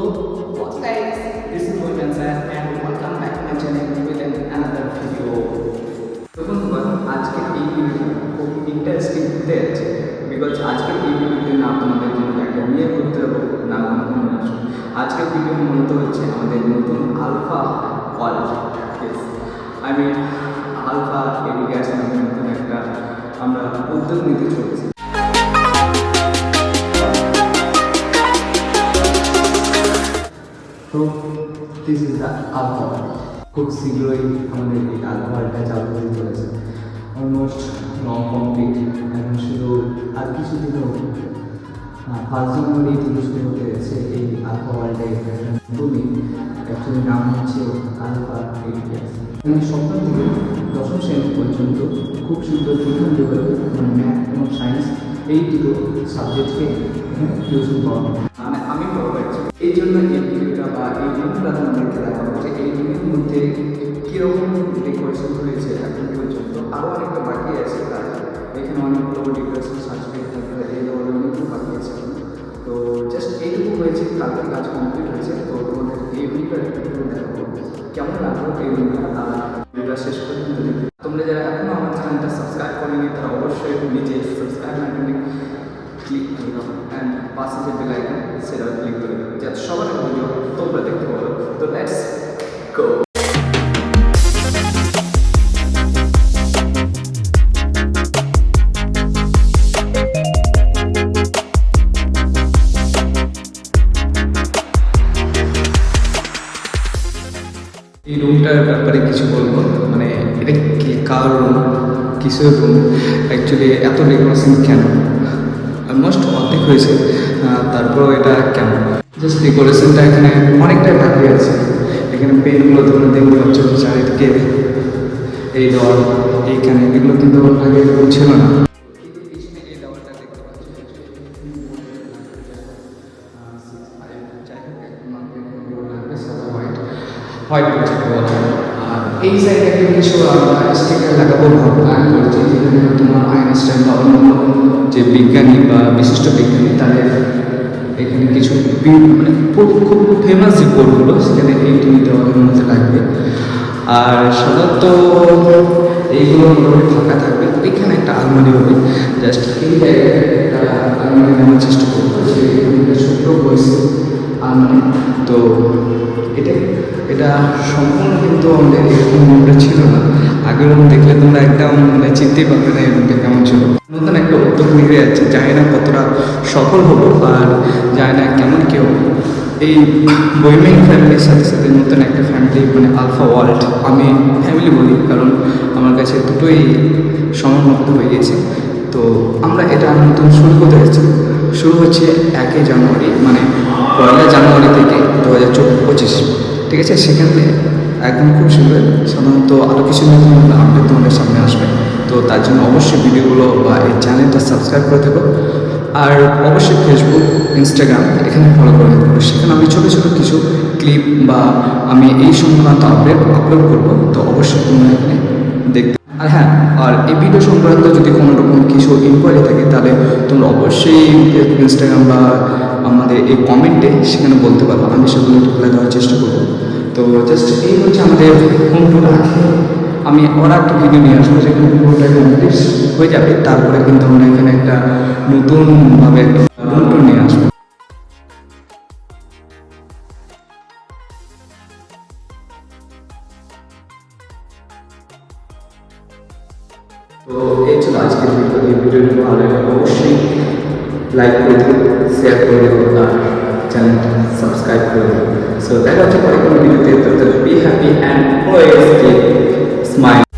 So what's guys, this is Mohan Sir and welcome back to my channel with another video. তো বন্ধুগণ আজকে এই ভিডিওটা খুব ইন্টারেস্টিং হতে যাচ্ছে বিকজ আজকে এই ভিডিওতে না তোমাদের জন্য একটা নিয়ে করতে হবে না আজকের ভিডিও মূলত হচ্ছে আমাদের নতুন Alpha College I mean Alpha Education নতুন একটা আমরা উদ্যোগ নিতে চলেছি। তো দিস ইজ দ্য আলফা খুব শীঘ্রই আমাদের এই আলফাটা চালু হতে চলেছে। অলমোস্ট নন কমপ্লিট এখন শুধু আর কিছু দিনও ফার্স্ট জানুয়ারি থেকে শুরু হতে যাচ্ছে এই আলফা ওয়ার্ল্ডে নতুনই অ্যাকচুয়ালি নাম হচ্ছে আলফা এখানে সপ্তম থেকে দশম শ্রেণি পর্যন্ত খুব সুন্দর বিভিন্ন লেভেল ম্যাথ এবং সায়েন্স এই দুটো সাবজেক্টকে টিউশন মানে আমি হয়েছি। এই জন্য বা এই রুমটা তোমাদেরকে দেখা হচ্ছে এই রুমের মধ্যে কীরকম ডেকোরেশন হয়েছে এখন পর্যন্ত। আরও অনেকটা বাকি আছে কাজ এখানে অনেকগুলো ডেকোরেশন সার্টিফিকেট থাকবে, এই ধরনের অনেকগুলো বাকি আছে। তো জাস্ট এইটুকু হয়েছে, কালকে কাজ কমপ্লিট হয়েছে। তো তোমাদের এই রুমটা একটু দেখাবো কেমন লাগল এই রুমটা? আর ভিডিওটা শেষ পর্যন্ত দেখবে তোমরা যারা এখনও আমার চ্যানেলটা সাবস্ক্রাইব করেনি, তারা অবশ্যই নিজে অ্যান্ড পাশে যে বেল আইকন সেটাও ক্লিক করে যাতে সবার ভিডিও তোমরা দেখতে পারো। তো লেটস গো এই রুমটার ব্যাপারে কিছু বলব? মানে এটা কি কার রুম কিসের রুম অ্যাকচুয়ালি এত ডেকোরেশন কেন? অলমোস্ট অর্ধেক হয়েছে। তারপর এটা কেমন? জাস্ট ডেকোরেশনটা এখানে অনেকটাই বাকি আছে। এখানে পেনগুলো তোমরা দেখতে পাচ্ছ চারিদিকে। এই দেওয়াল, এইখানে এগুলো কিন্তু আগে ছিল না। হোয়াইট বলা আর এই সাইডে কিছু আমরা স্টিকার লাগাবো প্ল্যান করছি যেখানে তোমার আইনস্টাইন বা অন্য যে বিজ্ঞানী বা বিশিষ্ট বিজ্ঞানী, তাদের এখানে কিছু মানে খুব ফেমাস যে কোডগুলো সেখানে এই টিভি দেওয়ালের মধ্যে লাগবে। আর সাধারণত এইগুলো মোটামুটি ফাঁকা থাকবে। ওইখানে একটা আলমারি হবে। জাস্ট এই জায়গায় একটা আলমারি নেওয়ার চেষ্টা করব, যে এখানে ছোট্ট বয়সে আলমারি। তো এটা এটা সম্পূর্ণ কিন্তু আমাদের এরকম রুমটা ছিল না। আগের দেখলে তোমরা একদম মানে চিনতেই পারবে না এই রুমটা কেমন ছিল। নতুন একটা যাচ্ছে না কতটা সফল হব আর না কেমন কেউ। এই বইমেন ফ্যামিলির সাথে সাথে নতুন একটা ফ্যামিলি মানে আলফা ওয়ার্ল্ড, আমি ফ্যামিলি বলি, কারণ আমার কাছে দুটোই সমান মতো হয়ে গেছে। তো আমরা এটা নতুন শুরু করতে যাচ্ছি শুরু হচ্ছে একই জানুয়ারি মানে পয়লা জানুয়ারি থেকে দু হাজার পঁচিশ, ঠিক আছে? সেখানে একদম খুব সুন্দর, সাধারণত আরও কিছু নতুন আপডেট তোমাদের সামনে আসবে। তো তার জন্য অবশ্যই ভিডিওগুলো বা এই চ্যানেলটা সাবস্ক্রাইব করে দেবো আর অবশ্যই ফেসবুক ইনস্টাগ্রাম এখানে ফলো করে দেবো সেখানে আমি ছোটো ছোটো কিছু ক্লিপ বা আমি এই সংক্রান্ত আপডেট আপলোড করব। তো অবশ্যই তোমরা এখানে দেখতে আর হ্যাঁ আর এই ভিডিও সংক্রান্ত যদি কোনো রকম কিছু ইনকোয়ারি থাকে, তাহলে তোমরা অবশ্যই ইনস্টাগ্রাম বা আমাদের এই কমেন্টে সেখানে বলতে পারো। আমি সেগুলো রিপ্লাই দেওয়ার চেষ্টা করব। তো জাস্ট এই হচ্ছে আমাদের হোম টুর আমি ওরা একটা ভিডিও নিয়ে আসব পুরোটা কমপ্লিট হয়ে যাবে। তারপরে কিন্তু আমরা এখানে একটা নতুনভাবে একটা নিয়ে আসব। তো এই ছিল আজকের ভিডিও এই ভিডিওটি ভালো লাগলে অবশ্যই লাইক করে দিন শেয়ার করে দেবো আর চ্যানেলটা সাবস্ক্রাইব করে দেবো সো দেখা হচ্ছে পরে কোনো ভিডিওতে বি হ্যাপি অ্যান্ড smile.